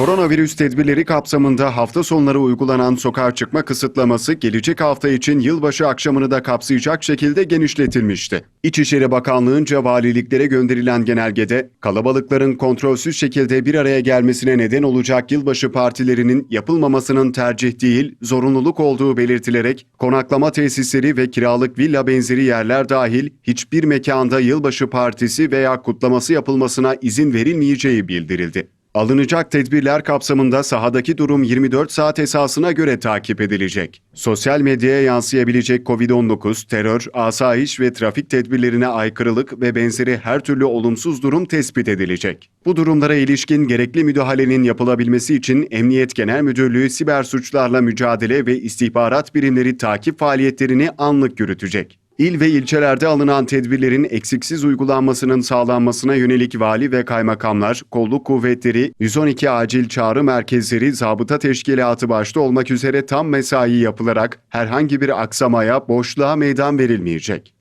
Koronavirüs tedbirleri kapsamında hafta sonları uygulanan sokağa çıkma kısıtlaması gelecek hafta için yılbaşı akşamını da kapsayacak şekilde genişletilmişti. İçişleri Bakanlığı'nca valiliklere gönderilen genelgede kalabalıkların kontrolsüz şekilde bir araya gelmesine neden olacak yılbaşı partilerinin yapılmamasının tercih değil, zorunluluk olduğu belirtilerek konaklama tesisleri ve kiralık villa benzeri yerler dahil hiçbir mekanda yılbaşı partisi veya kutlaması yapılmasına izin verilmeyeceği bildirildi. Alınacak tedbirler kapsamında sahadaki durum 24 saat esasına göre takip edilecek. Sosyal medyaya yansıyabilecek COVID-19, terör, asayiş ve trafik tedbirlerine aykırılık ve benzeri her türlü olumsuz durum tespit edilecek. Bu durumlara ilişkin gerekli müdahalenin yapılabilmesi için Emniyet Genel Müdürlüğü siber suçlarla mücadele ve istihbarat birimleri takip faaliyetlerini anlık yürütecek. İl ve ilçelerde alınan tedbirlerin eksiksiz uygulanmasının sağlanmasına yönelik vali ve kaymakamlar, kolluk kuvvetleri, 112 acil çağrı merkezleri, zabıta teşkilatı başta olmak üzere tam mesai yapılarak herhangi bir aksamaya, boşluğa meydan verilmeyecek.